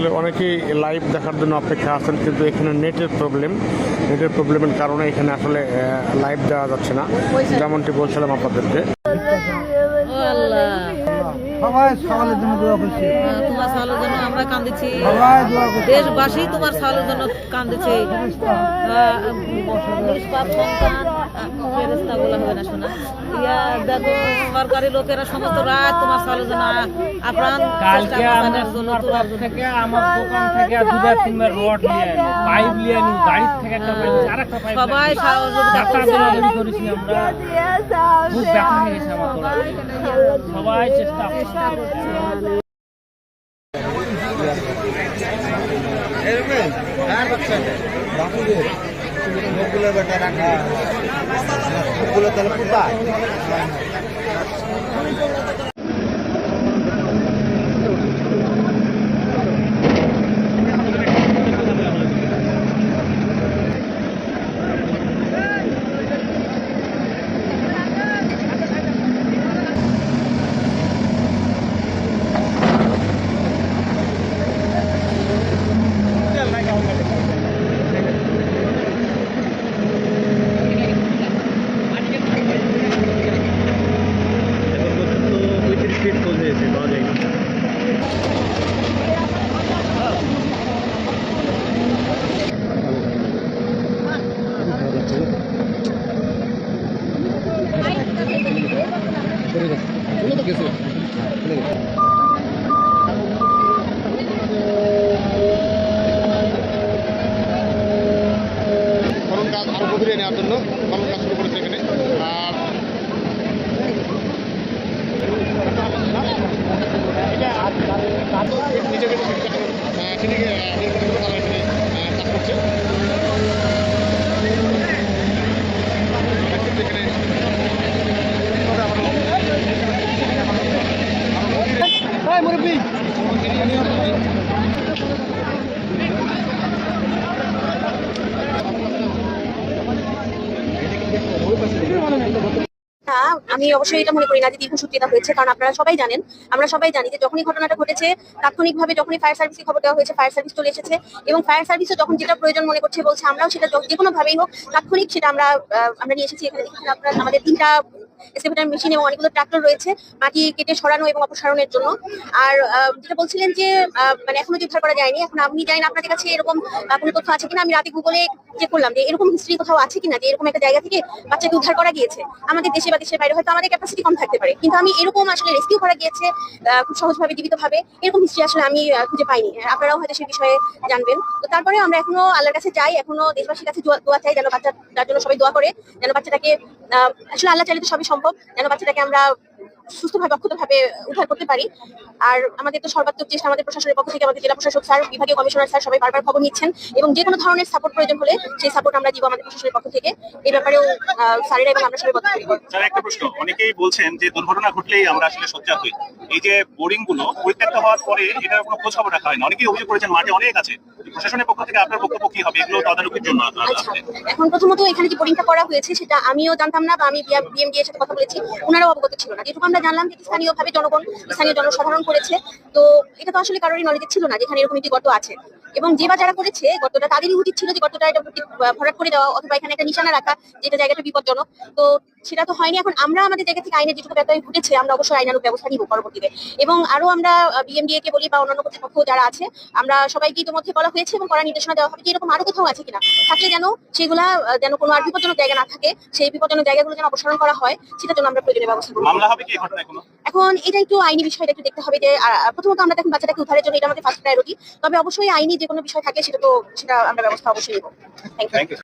আসলে অনেকেই লাইভ দেখার জন্য অপেক্ষা আছেন কিন্তু এখানে নেটের প্রবলেম নেটের প্রবলেমের কারণে এখানে আসলে লাইভ দেওয়া যাচ্ছে না। যেমনটি বলছিলাম আপনাদেরকে। সবাই সকালের জন্য দোয়া করছি। তোমার সালের জন্য আমরা কান্দিছি। সবাই দোয়া করছি। দেশবাসী তোমার সালের জন্য কান্দিছে। সন্তান ফেরেস্তা বলা হবে না শোনা। ইয়া দেখো সরকারি লোকেরা সমস্ত রাত তোমার জন্য আপ্রাণ কালকে আমরা জন্য সোনার তোলার থেকে আমার দোকান থেকে দুবার তিনবার রড নিয়ে আনি পাইপ নিয়ে আনি গাড়ির থেকে একটা পাইপ আর একটা পাইপ সবাই সহযোগিতা ডাক্তার করছে দৌড়াদৌড়ি করেছি আমরা। খুব ব্যথা হয়ে গেছে আমার সবাই চেষ্টা করছে। বাপুদের মুখগুলো বেটা রাখা মুখগুলো তাহলে ফুটা খনন কাজ আরও গভীরে নেওয়ার জন্য খনন কাজ শুরু করেছে এখানে আর গেছে সেদিকে করছে এখানে আমি অবশ্যই এটা মনে করি না যে দীর্ঘসূত্রিতা হয়েছে, কারণ আপনারা সবাই জানেন, আমরা সবাই জানি যে যখনই ঘটনাটা ঘটেছে, তাৎক্ষণিকভাবে যখনই ফায়ার সার্ভিসকে খবর দেওয়া হয়েছে ফায়ার সার্ভিস চলে এসেছে এবং ফায়ার সার্ভিসও যখন যেটা প্রয়োজন মনে করছে বলছে, আমরাও সেটা যে কোনোভাবেই হোক, তাৎক্ষণিক সেটা আমরা আমরা নিয়ে এসেছি এখানে। আমাদের তিনটা এক্সকেভেটর মেশিন এবং অনেকগুলো ট্রাক্টর রয়েছে, মাটি কেটে সরানো এবং অপসারণের জন্য। আর যেটা বলছিলেন যে মানে এখনও যে উদ্ধার করা যায়নি, এখন আমি জানি না আপনাদের কাছে এরকম কোনো তথ্য আছে কিনা? আমি রাতে গুগলে চেক করলাম যে এরকম হিস্ট্রি কোথাও আছে কিনা, যে এরকম একটা জায়গা থেকে বাচ্চাকে উদ্ধার করা গিয়েছে? আমাদের দেশে বা দেশের বাইরে হয়তো আমাদের ক্যাপাসিটি কম থাকতে পারে। কিন্তু আমি এরকম আসলে রেস্কিউ করা গিয়েছে খুব সহজভাবে, জীবিতভাবে, এরকম হিস্ট্রি আসলে আমি খুঁজে পাইনি। আপনারাও হয়তো সেই বিষয়ে জানবেন। তো তারপরে আমরা এখনও আল্লাহর কাছে যাই, এখনও দেশবাসীর কাছে দোয়া- চাই যেন বাচ্চাটার জন্য সবাই দোয়া করে, যেন বাচ্চাটাকে আসলে আল্লাহ চাইলে তো সবই সম্ভব। যেন বাচ্চাটাকে আমরা সুস্থভাবে অক্ষতভাবে উদ্ধার করতে পারি। আর আমাদের তো সর্বাত্মক চেষ্টা আমাদের প্রশাসনের পক্ষ থেকে আমাদের জেলা প্রশাসক স্যার বিভাগীয় কমিশনার স্যার সবাই বারবার খবর নিচ্ছেন এবং যে কোনো ধরনের সাপোর্ট প্রয়োজন হলে সেই সাপোর্ট আমরা দিব আমাদের প্রশাসনের পক্ষ থেকে। এই ব্যাপারেও স্যারেরা এবং আমরা সবাই নিব। স্যার একটা প্রশ্ন। অনেকেই বলছেন যে দুর্ঘটনা ঘটলেই আমরা আসলে সজ্জা হই। এই যে বোরিংগুলো পরিত্যক্ত হওয়ার পরে এটার কোনো খোঁজ খবর রাখা হয় না অনেকেই অভিযোগ করেছেন মাঠে অনেক আছে। প্রশাসনের পক্ষ থেকে আপনার বক্তব্য কি হবে? এগুলো তদারকির জন্য আচ্ছা। এখন প্রথমত এখানে যে বোরিংটা করা হয়েছে সেটা আমিও জানতাম না বা আমি বিএমডি এর সাথে কথা বলেছি ওনারাও অবগত ছিল না। যেটুকু আমরা জানলাম যে স্থানীয়ভাবে জনগণ, স্থানীয় জনসাধারণ করেছে। তো এটা তো আসলে কারোরই নলেজে ছিল না যেখানে এরকম একটি গর্ত আছে। এবং যে বা যারা করেছে গর্তটা তাদেরই উচিত ছিল যে গর্তটা এটা ভরাট করে দেওয়া অথবা এখানে একটা নিশানা রাখা, যেটা জায়গাটা বিপজ্জনক। তো সেটা তো হয়নি। এখন আমরা আমাদের জায়গা থেকে আইনের যেটুকু ব্যত্যয় ঘটেছে আমরা অবশ্যই আইনানুক ব্যবস্থা নিব পরবর্তীতে। এবং আরও আমরা বিএমডিএ কে বলি বা অন্যান্য কর্তৃপক্ষ যারা আছে, আমরা সবাইকে ইতিমধ্যে বলা হয়েছে এবং করার নির্দেশনা দেওয়া হবে যে এরকম আরও কোথাও আছে কিনা। থাকলে যেন সেগুলা যেন কোনো আর বিপজ্জনক জায়গা না থাকে, সেই বিপজ্জনক জায়গাগুলো যেন অপসারণ করা হয়, সেটার জন্য আমরা প্রয়োজনীয় ব্যবস্থা মামলা হবে এখন? এটা একটু আইনি বিষয়টা একটু দেখতে হবে যে আহ, প্রথমত আমরা দেখুন বাচ্চাটাকে উদ্ধারের জন্য এটা আমাদের ফার্স্ট প্রায়োরিটি তবে অবশ্যই আইনি যে কোনো বিষয় থাকে সেটা তো সেটা আমরা ব্যবস্থা অবশ্যই নেব। Thank thank you